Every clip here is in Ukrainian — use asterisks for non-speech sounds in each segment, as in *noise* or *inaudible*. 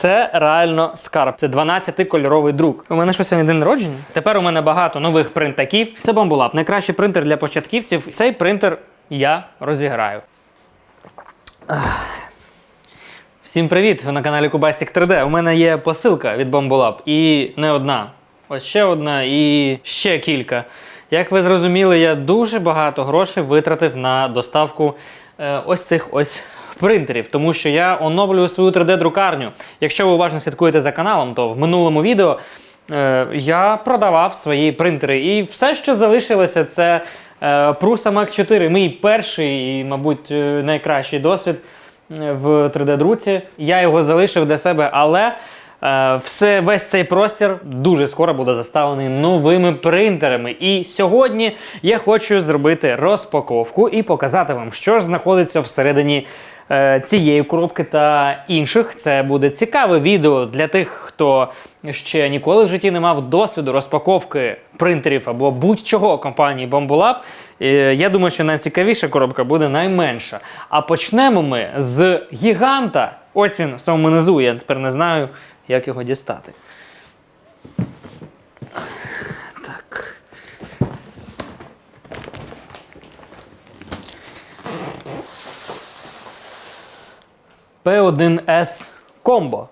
це реально скарб. Це 12-кольоровий друк. У мене що сьогодні день народження. Тепер у мене багато нових принтаків. Це Bambulab. Найкращий принтер для початківців. Цей принтер я розіграю. Всім привіт! Ви на каналі Кубастік 3D. У мене є посилка від Bambulab. І не одна. Ось ще одна і ще кілька. Як ви зрозуміли, я дуже багато грошей витратив на доставку е, ось цих ось принтерів, тому що я оновлюю свою 3D-друкарню. Якщо ви уважно слідкуєте за каналом, то в минулому відео е, я продавав свої принтери. І все, що залишилося, це е, Prusa Mac 4. Мій перший і, мабуть, е, найкращий досвід е, в 3D-друці. Я його залишив для себе, але. Е, Все, весь цей простір дуже скоро буде заставлений новими принтерами. І сьогодні я хочу зробити розпаковку і показати вам, що ж знаходиться всередині цієї коробки та інших. Це буде цікаве відео для тих, хто ще ніколи в житті не мав досвіду розпаковки принтерів або будь-чого компанії Bambulab. Е, Я думаю, що найцікавіша коробка буде найменша. А почнемо ми з гіганта. Ось він в самому низу. Я тепер не знаю, як його дістати. P1S Combo.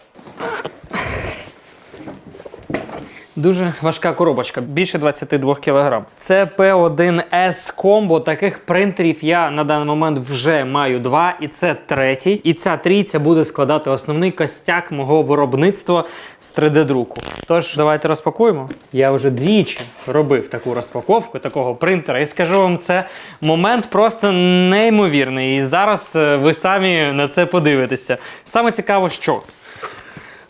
Дуже важка коробочка, більше 22 кг. Це P1S Combo. Таких принтерів я на даний момент вже маю два, і це третій. І ця трійця буде складати основний костяк мого виробництва з 3D-друку. Тож, давайте розпакуємо. Я вже двічі робив таку розпаковку такого принтера, і скажу вам, це момент просто неймовірний. І зараз е, ви самі на це подивитеся. Саме цікаво, що.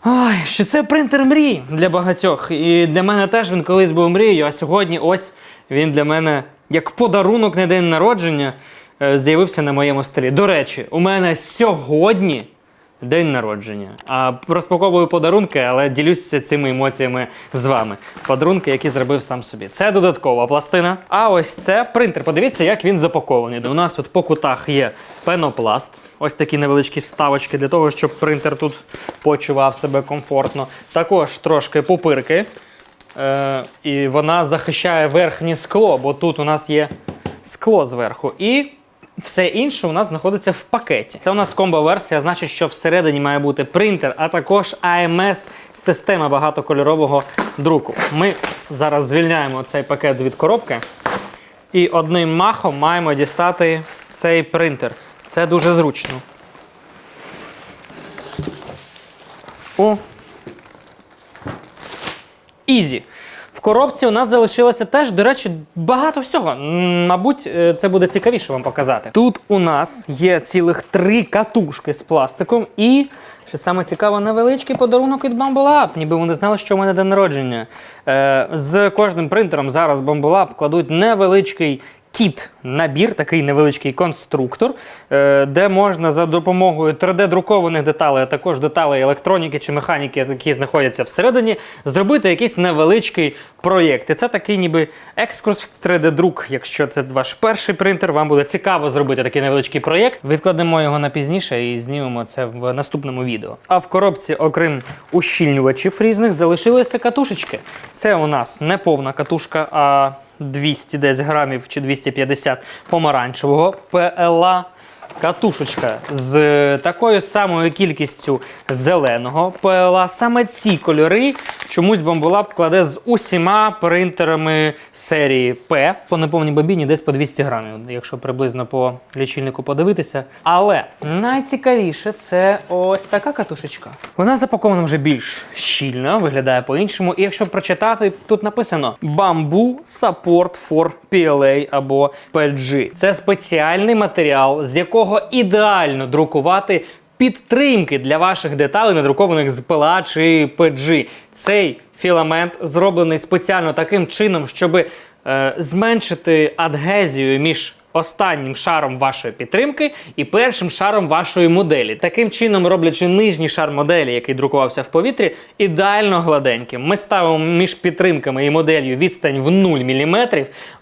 Ой, що це принтер мрій для багатьох. І для мене теж він колись був мрією, а сьогодні ось він для мене як подарунок на день народження е, з'явився на моєму столі. До речі, у мене сьогодні день народження. А розпаковую подарунки, але ділюся цими емоціями з вами. Подарунки, які зробив сам собі. Це додаткова пластина. А ось це принтер. Подивіться, як він запакований. У нас тут по кутах є пенопласт. Ось такі невеличкі вставочки для того, щоб принтер тут почував себе комфортно. Також трошки пупирки. Е, і вона захищає верхнє скло, бо тут у нас є скло зверху. І все інше у нас знаходиться в пакеті. Це у нас комбо-версія, значить, що всередині має бути принтер, а також AMS система багатокольорового друку. Ми зараз звільняємо цей пакет від коробки і одним махом маємо дістати цей принтер. Це дуже зручно. О, Ізі. В коробці у нас залишилося теж, до речі, багато всього. Мабуть, е, це буде цікавіше вам показати. Тут у нас є цілих три катушки з пластиком і, що саме цікаво, невеличкий подарунок від Bambulab. Ніби вони знали, що у мене день народження. Е, з кожним принтером зараз Bambulab кладуть невеличкий кіт набір, такий невеличкий конструктор, е, де можна за допомогою 3D-друкованих деталей, а також деталей електроніки чи механіки, які знаходяться всередині, зробити якийсь невеличкий проєкт. І це такий ніби екскурс в 3D-друк. Якщо це ваш перший принтер, вам буде цікаво зробити такий невеличкий проєкт. Відкладемо його на пізніше і знімемо це в наступному відео. А в коробці, окрім ущільнювачів різних, залишилися катушечки. Це у нас не повна катушка, а 200 десь грамів чи 250 помаранчевого PLA. Катушечка з такою самою кількістю зеленого PLA. Саме ці кольори чомусь Bambulab кладе з усіма принтерами серії P по неповній бобіні десь по 200 грамів, якщо приблизно по лічильнику подивитися. Але найцікавіше це ось така катушечка. Вона запакована вже більш щільно, виглядає по-іншому. І якщо прочитати, тут написано Bamboo Support for PLA або PG. Це спеціальний матеріал, з якого ідеально друкувати підтримки для ваших деталей, надрукованих з PLA чи PG. Цей філамент зроблений спеціально таким чином, щоб е, зменшити адгезію між останнім шаром вашої підтримки і першим шаром вашої моделі. Таким чином, роблячи нижній шар моделі, який друкувався в повітрі, ідеально гладеньким. Ми ставимо між підтримками і моделлю відстань в 0 мм.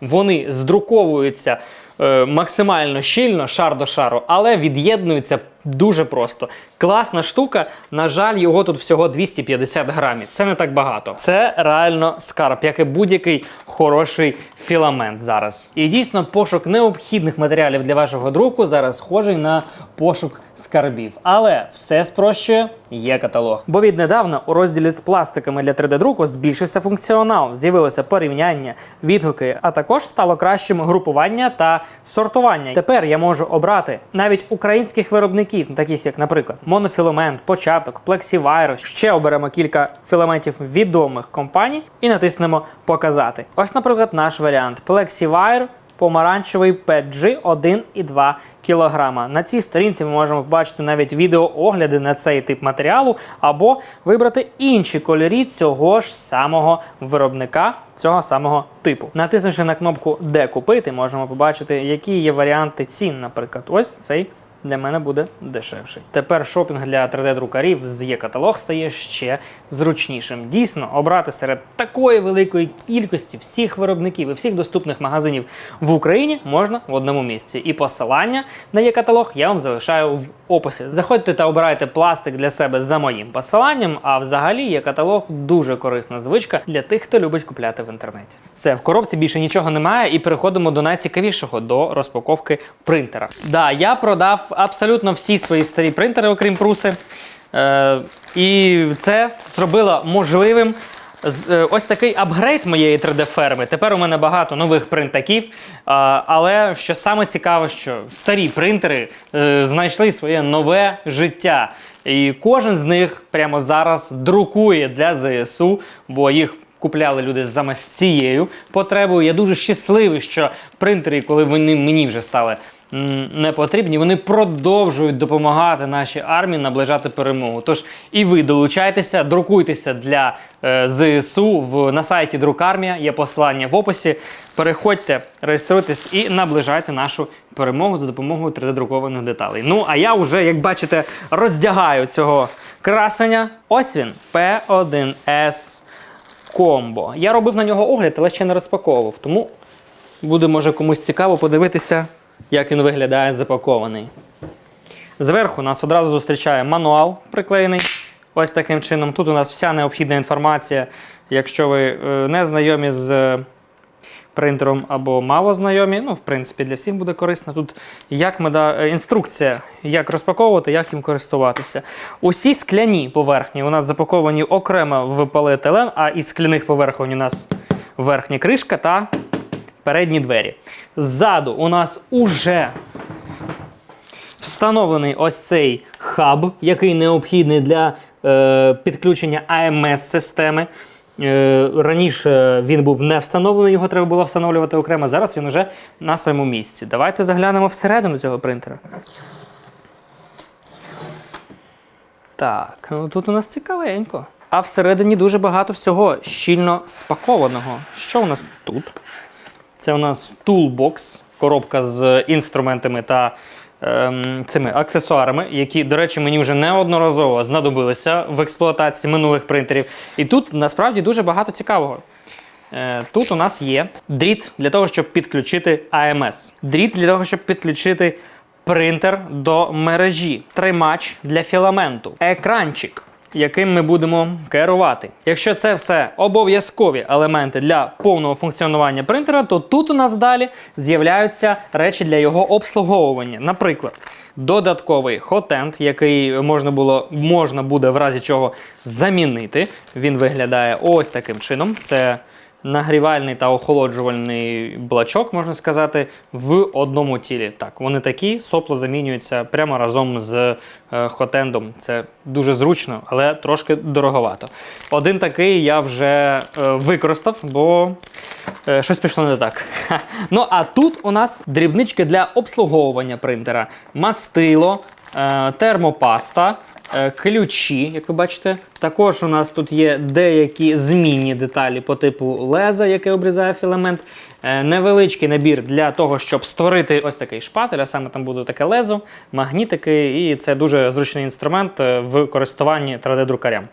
Вони здруковуються максимально щільно, шар до шару, але від'єднуються дуже просто. Класна штука. На жаль, його тут всього 250 грамів. Це не так багато. Це реально скарб, як і будь-який хороший філамент зараз. І дійсно, пошук необхідних матеріалів для вашого друку зараз схожий на пошук скарбів. Але все спрощує є каталог. Бо віднедавна у розділі з пластиками для 3D-друку збільшився функціонал, з'явилося порівняння, відгуки, а також стало кращим групування та сортування. Тепер я можу обрати навіть українських виробників, таких як, наприклад, Монофіламент, Початок, Plexivire. Ще оберемо кілька філаментів відомих компаній і натиснемо Показати. Ось, наприклад, наш варіант Plexivire помаранчевий PG 1,2 кг. На цій сторінці ми можемо побачити навіть відеоогляди на цей тип матеріалу, або вибрати інші кольорі цього ж самого виробника, цього самого типу. Натиснувши на кнопку Де купити, можемо побачити, які є варіанти цін. Наприклад, ось цей. Для мене буде дешевший. Тепер шопінг для 3D-друкарів з є-каталог стає ще зручнішим. Дійсно, обрати серед такої великої кількості всіх виробників і всіх доступних магазинів в Україні можна в одному місці. І посилання на є-каталог я вам залишаю в описі. Заходьте та обирайте пластик для себе за моїм посиланням. А взагалі є-каталог дуже корисна звичка для тих, хто любить купляти в інтернеті. Все, в коробці більше нічого немає, і переходимо до найцікавішого до розпаковки принтера. Да, я продав абсолютно всі свої старі принтери, окрім пруси. Е, і це зробило можливим е, ось такий апгрейд моєї 3D-ферми. Тепер у мене багато нових принтаків. е, але що саме цікаве, що старі принтери знайшли своє нове життя. І кожен з них прямо зараз друкує для ЗСУ, бо їх купляли люди саме цією потребою. Я дуже щасливий, що принтери, коли вони мені вже стали не потрібні, вони продовжують допомагати нашій армії наближати перемогу. Тож і ви долучайтеся, друкуйтеся для е, ЗСУ в, на сайті Друкармія, є посилання в описі. Переходьте, реєструйтесь і наближайте нашу перемогу за допомогою 3D-друкованих деталей. Ну, а я вже, як бачите, роздягаю цього красення. Ось він, P1S комбо. Я робив на нього огляд, але ще не розпаковував. Тому буде, може, комусь цікаво подивитися, як він виглядає запакований. Зверху нас одразу зустрічає мануал приклеєний. Ось таким чином. Тут у нас вся необхідна інформація. Якщо ви е, не знайомі з е, принтером або мало знайомі, ну, в принципі, для всіх буде корисно. Тут як меда... е, інструкція, як розпаковувати, як їм користуватися. Усі скляні поверхні у нас запаковані окремо в поліетилен, а із скляних поверхонь у нас верхня кришка та передні двері. Ззаду у нас уже встановлений ось цей хаб, який необхідний для е, підключення AMS-системи. Е, раніше він був не встановлений, його треба було встановлювати окремо. Зараз він уже на своєму місці. Давайте заглянемо всередину цього принтера. Так, ну тут у нас цікавенько. А всередині дуже багато всього щільно спакованого. Що у нас тут? Це у нас Toolbox, коробка з інструментами та ем, цими аксесуарами, які, до речі, мені вже неодноразово знадобилися в експлуатації минулих принтерів. І тут насправді дуже багато цікавого. Е, Тут у нас є дріт для того, щоб підключити AMS. Дріт для того, щоб підключити принтер до мережі, тримач для філаменту, екранчик, яким ми будемо керувати. Якщо це все обов'язкові елементи для повного функціонування принтера, то тут у нас далі з'являються речі для його обслуговування. Наприклад, додатковий хотенд, який можна було можна буде в разі чого замінити. Він виглядає ось таким чином. Це нагрівальний та охолоджувальний блачок, можна сказати, в одному тілі. Так, вони такі, сопло замінюється прямо разом з е, хотендом. Це дуже зручно, але трошки дороговато. Один такий я вже е, використав, бо е, щось пішло не так. Ну а тут у нас дрібнички для обслуговування принтера: мастило, термопаста. Е, Ключі, як ви бачите, також у нас тут є деякі змінні деталі по типу леза, яке обрізає філамент. Е, Невеличкий набір для того, щоб створити ось такий шпатель, а саме там буде таке лезо, магнітики, і це дуже зручний інструмент е, в користуванні 3D-друкарям.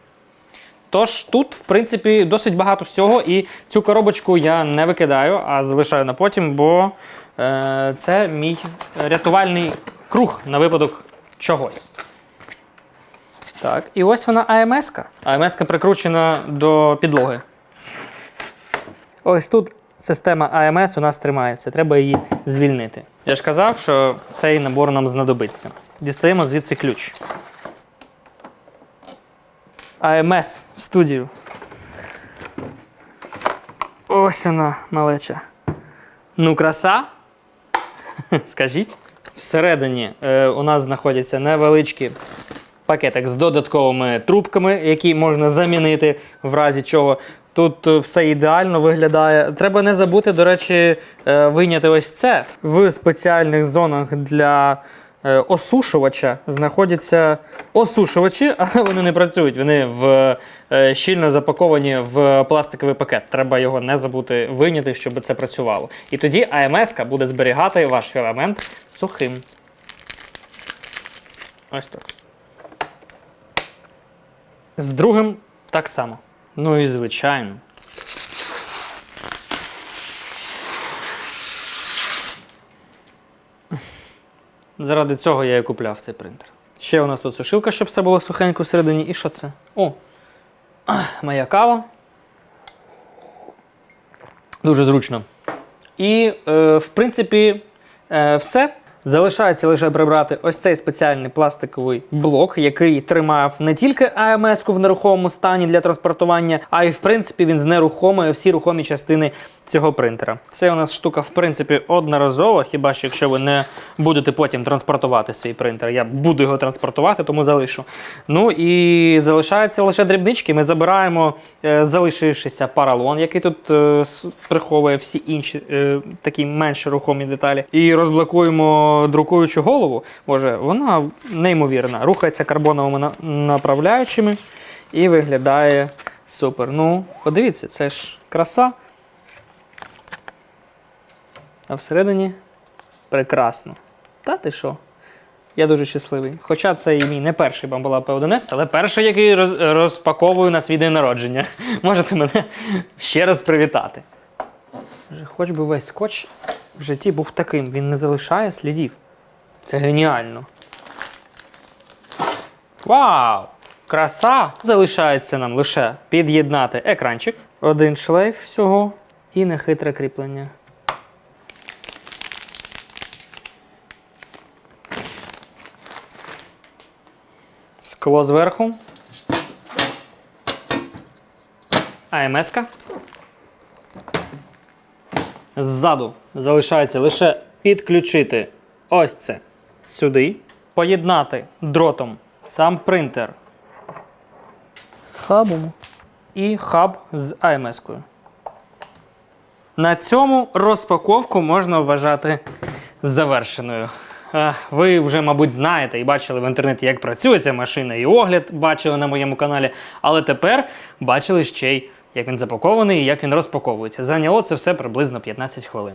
Тож тут, в принципі, досить багато всього, і цю коробочку я не викидаю, а залишаю на потім, бо е, це мій рятувальний круг на випадок чогось. Так, і ось вона АМС-ка. АМС-ка прикручена до підлоги. Ось тут система АМС у нас тримається, треба її звільнити. Я ж казав, що цей набор нам знадобиться. Дістаємо звідси ключ. АМС в студію. Ось вона, малеча. Ну, краса. *laughs* Скажіть. Всередині е, у нас знаходяться невеличкі пакетик з додатковими трубками, які можна замінити в разі чого. Тут е, все ідеально виглядає. Треба не забути, до речі, е, вийняти ось це. В спеціальних зонах для е, осушувача знаходяться осушувачі, *laughs* але вони не працюють. Вони в, щільно запаковані в пластиковий пакет. Треба його не забути вийняти, щоб це працювало. І тоді АМС буде зберігати ваш філамент сухим. Ось так. З другим так само. Ну і звичайно. Заради цього я і купляв цей принтер. Ще у нас тут сушилка, щоб все було сухенько всередині. І що це? О! Моя кава. Дуже зручно. І, е, в принципі, е, все. Залишається лише прибрати ось цей спеціальний пластиковий блок, який тримав не тільки АМС-ку в нерухомому стані для транспортування, а й в принципі він знерухомує всі рухомі частини цього принтера. Це у нас штука, в принципі, одноразова, хіба що якщо ви не будете потім транспортувати свій принтер. Я буду його транспортувати, тому залишу. Ну і залишаються лише дрібнички. Ми забираємо е, залишившийся паралон, який тут е, приховує всі інші е, такі менш рухомі деталі, і розблокуємо друкуючу голову. Боже, вона неймовірна. Рухається карбоновими направляючими і виглядає супер. Ну, подивіться, це ж краса. А всередині прекрасно. Та ти що? Я дуже щасливий. Хоча це і мій не перший бамбула P1S, але перший, який роз, розпаковую на свій день народження. *laughs* Можете мене ще раз привітати. Хоч би весь скотч в житті був таким, він не залишає слідів. Це геніально. Вау! Краса! Залишається нам лише під'єднати екранчик, один шлейф всього і нехитре кріплення. Скло зверху. АМС-ка. Ззаду залишається лише підключити ось це сюди, поєднати дротом сам принтер з хабом і хаб з АМС-кою. На цьому розпаковку можна вважати завершеною. Ви вже, мабуть, знаєте і бачили в інтернеті, як працює ця машина, і огляд бачили на моєму каналі. Але тепер бачили ще й, як він запакований і як він розпаковується. Зайняло це все приблизно 15 хвилин.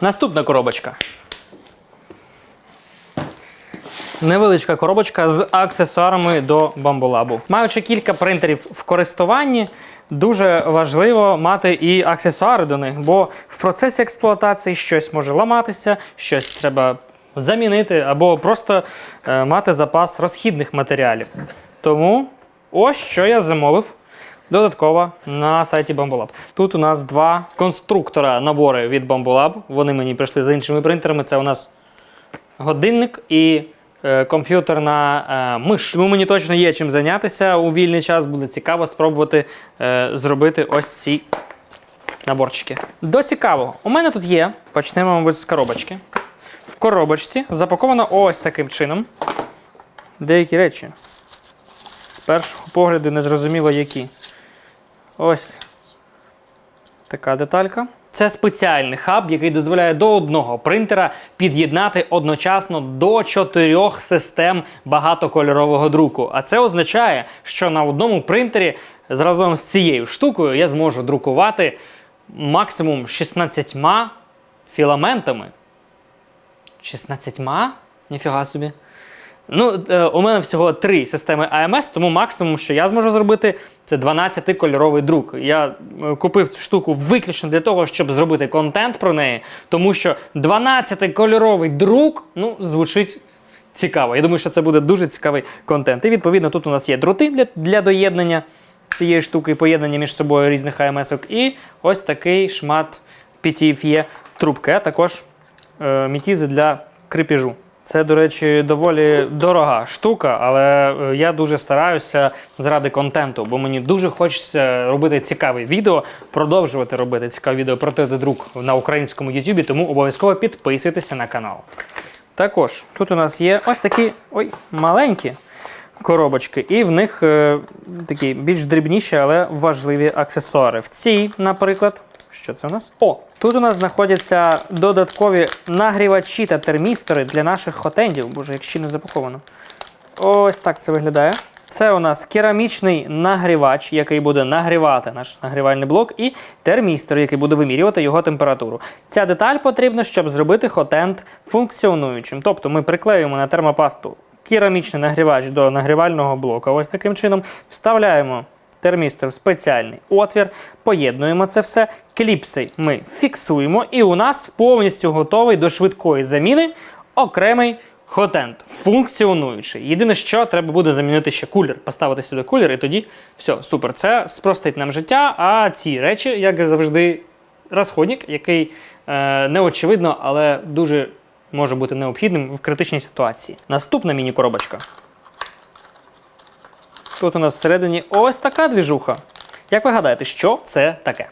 Наступна коробочка. Невеличка коробочка з аксесуарами до бамбулабу. Маючи кілька принтерів в користуванні, дуже важливо мати і аксесуари до них, бо в процесі експлуатації щось може ламатися, щось треба замінити, або просто е, мати запас розхідних матеріалів. Тому ось що я замовив додатково на сайті Bambolab. Тут у нас два конструктора набори від Bambolab. Вони мені прийшли з іншими принтерами. Це у нас годинник і е, комп'ютерна е, миш. Тому мені точно є чим зайнятися у вільний час. Буде цікаво спробувати е, зробити ось ці наборчики. До цікавого, у мене тут є, почнемо, мабуть, з коробочки. В коробочці запаковано ось таким чином деякі речі. З першого погляду не зрозуміло які. Ось така деталька. Це спеціальний хаб, який дозволяє до одного принтера під'єднати одночасно до чотирьох систем багатокольорового друку. А це означає, що на одному принтері разом з цією штукою я зможу друкувати максимум 16 філаментами. 16? Ніфіга собі. Ну, е, у мене всього три системи AMS, тому максимум, що я зможу зробити, це 12-кольоровий друк. Я е, купив цю штуку виключно для того, щоб зробити контент про неї, тому що 12-кольоровий друк ну, звучить цікаво. Я думаю, що це буде дуже цікавий контент. І відповідно тут у нас є дроти для, для доєднання цієї штуки, поєднання між собою різних AMS-ок. І ось такий шмат PTFE трубки, а також е, мітізи для кріпіжу. Це, до речі, доволі дорога штука, але е, я дуже стараюся заради контенту, бо мені дуже хочеться робити цікаві відео, продовжувати робити цікаві відео про 3D-друк на українському YouTube, тому обов'язково підписуйтеся на канал. Також тут у нас є ось такі ой, маленькі коробочки, і в них е, такі більш дрібніші, але важливі аксесуари. В цій, наприклад, що це у нас? О, тут у нас знаходяться додаткові нагрівачі та термістори для наших хотендів. Боже, як не запаковано. Ось так це виглядає. Це у нас керамічний нагрівач, який буде нагрівати наш нагрівальний блок, і термістор, який буде вимірювати його температуру. Ця деталь потрібна, щоб зробити хотенд функціонуючим. Тобто ми приклеюємо на термопасту керамічний нагрівач до нагрівального блока. Ось таким чином вставляємо термістор спеціальний отвір, поєднуємо це все. Кліпси ми фіксуємо, і у нас повністю готовий до швидкої заміни окремий хотенд, функціонуючий. Єдине, що треба буде замінити ще кулер, поставити сюди кулер, і тоді все, супер. Це спростить нам життя. А ці речі, як завжди, розходник, який е, не очевидно, але дуже може бути необхідним в критичній ситуації. Наступна міні-коробочка. Тут у нас всередині ось така двіжуха. Як ви гадаєте, що це таке?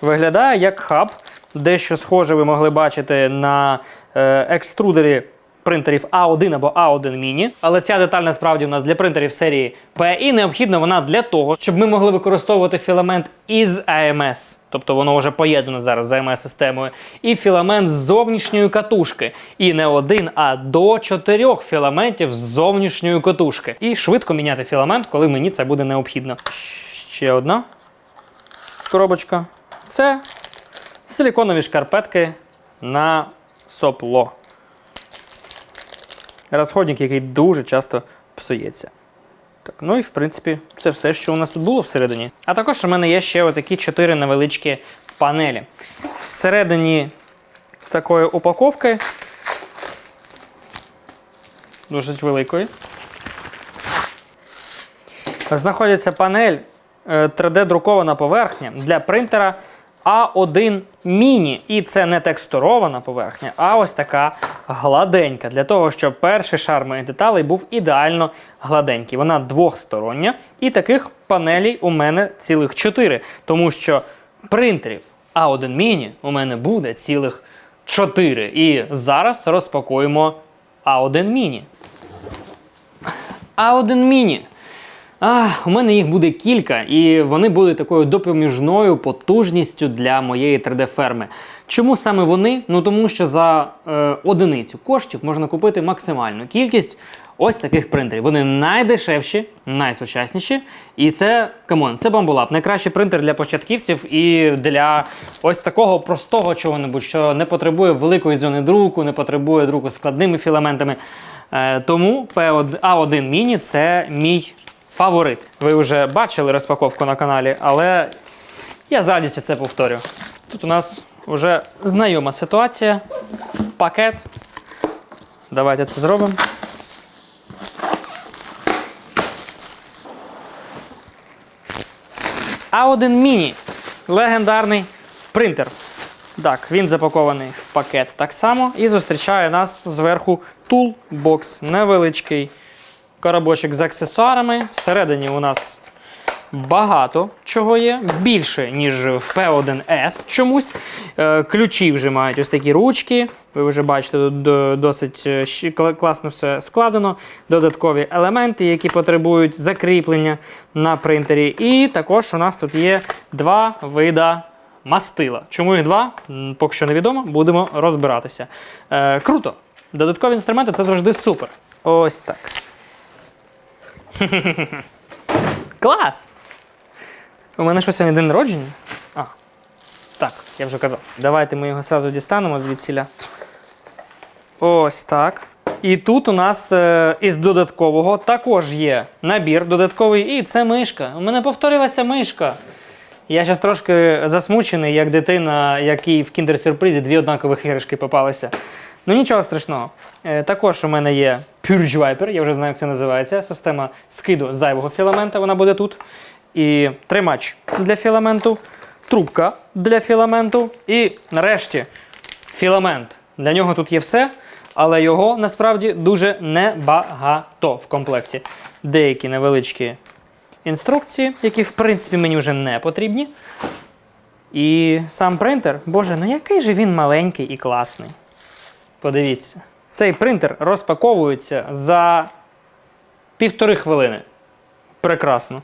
Виглядає як хаб. Дещо схоже ви могли бачити на е, екструдері принтерів А1 або А1 Mini. Але ця деталь насправді у нас для принтерів серії P і необхідна вона для того, щоб ми могли використовувати філамент із AMS. Тобто воно вже поєднано зараз з AMS-системою. І філамент з зовнішньої катушки. І не один, а до чотирьох філаментів з зовнішньої катушки. І швидко міняти філамент, коли мені це буде необхідно. Ще одна коробочка. Це силіконові шкарпетки на сопло. Розходник, який дуже часто псується. Так, ну і в принципі, це все, що у нас тут було всередині. А також у мене є ще отакі чотири невеличкі панелі. Всередині такої упаковки, досить великої, знаходиться панель е, 3D-друкована поверхня для принтера А1 Mini. І це не текстурована поверхня, а ось така гладенька. Для того, щоб перший шар моїх деталей був ідеально гладенький. Вона двохстороння. І таких панелей у мене цілих чотири. Тому що принтерів А1 Mini у мене буде цілих чотири. І зараз розпакуємо А1 Mini. А1 Mini. А, у мене їх буде кілька, і вони будуть такою допоміжною потужністю для моєї 3D-ферми. Чому саме вони? Ну тому що за е, одиницю коштів можна купити максимальну кількість ось таких принтерів. Вони найдешевші, найсучасніші. І це камон, це Bambulab. Найкращий принтер для початківців і для ось такого простого чого-небудь, що не потребує великої зони друку, не потребує друку з складними філаментами. Е, тому P1, A1 Mini це мій фаворит. Ви вже бачили розпаковку на каналі, але я з радістю це повторю. Тут у нас вже знайома ситуація. Пакет. Давайте це зробимо. А1 Mini. Легендарний принтер. Так, він запакований в пакет так само і зустрічає нас зверху тулбокс невеличкий коробочок з аксесуарами. Всередині у нас багато чого є, більше, ніж в P1S чомусь. Е, Ключі вже мають ось такі ручки. Ви вже бачите, тут досить е, класно все складено. Додаткові елементи, які потребують закріплення на принтері. І також у нас тут є два вида. Мастила. Чому їх два? Поки що невідомо, будемо розбиратися. Е, круто. Додаткові інструменти це завжди супер. Ось так. *laughs* Клас! У мене що сьогодні день народження? А, так, я вже казав. Давайте ми його зразу дістанемо звідсіля. Ось так. І тут у нас е, із додаткового також є набір додатковий, і це мишка. У мене повторилася мишка. Я зараз трошки засмучений, як дитина, якій в кіндер-сюрпризі дві однакових іграшки попалися. Ну нічого страшного. Е, також у мене є Purge Viper, я вже знаю, як це називається. Система скиду зайвого філамента, вона буде тут. І тримач для філаменту, трубка для філаменту. І нарешті філамент. Для нього тут є все, але його насправді дуже небагато в комплекті. Деякі невеличкі інструкції, які в принципі мені вже не потрібні. І сам принтер, боже, ну який же він маленький і класний. Подивіться. Цей принтер розпаковується за півтори хвилини. Прекрасно.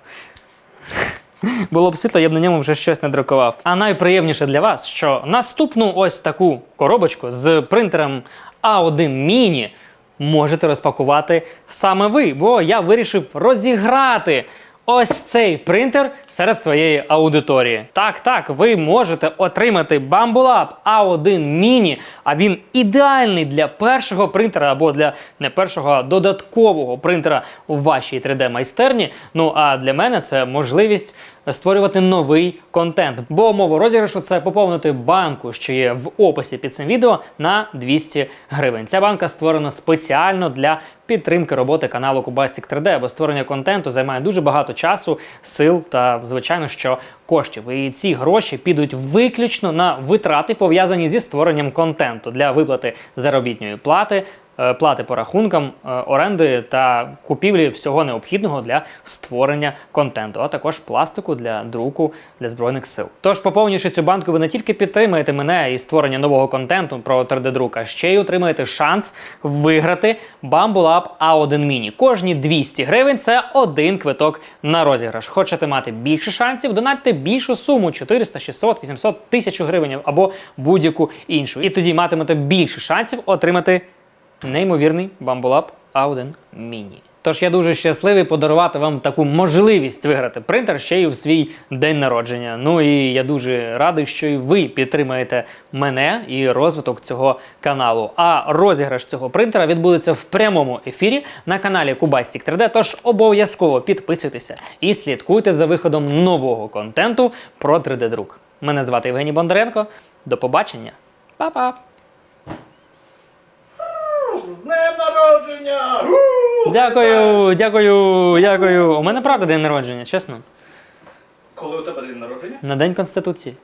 Було б світло, я б на ньому вже щось надрукував. А найприємніше для вас, що наступну ось таку коробочку з принтером A1 Mini можете розпакувати саме ви, бо я вирішив розіграти ось цей принтер серед своєї аудиторії. Так, так, ви можете отримати Bambulab A1 Mini, а він ідеальний для першого принтера або для не першого, а додаткового принтера у вашій 3D-майстерні. Ну а для мене це можливість створювати новий контент. Бо умова розіграшу це поповнити банку, що є в описі під цим відео, на 200 гривень. Ця банка створена спеціально для підтримки роботи каналу Кубастик 3D, бо створення контенту займає дуже багато часу, сил та, звичайно, що коштів. І ці гроші підуть виключно на витрати, пов'язані зі створенням контенту для виплати заробітної плати. Е, Плати по рахункам, е, оренди та купівлі всього необхідного для створення контенту, а також пластику для друку для збройних сил. Тож, поповнюючи цю банку, ви не тільки підтримаєте мене і створення нового контенту про 3D-друк, а ще й отримаєте шанс виграти Bamboo A1 Mini. Кожні 200 гривень це один квиток на розіграш. Хочете мати більше шансів? Донатьте більшу суму 400, 600, 800, 1000 гривень або будь-яку іншу. І тоді матимете більше шансів отримати неймовірний Bambulab A1 Mini. Тож я дуже щасливий подарувати вам таку можливість виграти принтер ще й у свій день народження. Ну і я дуже радий, що і ви підтримаєте мене і розвиток цього каналу. А розіграш цього принтера відбудеться в прямому ефірі на каналі Кубастік 3D. Тож обов'язково підписуйтеся і слідкуйте за виходом нового контенту про 3D-друк. Мене звати Євгеній Бондаренко. До побачення. Па-па! З днем народження! Дякую, дякую, дякую. У мене правда день народження, чесно. Коли у тебе день народження? На День Конституції.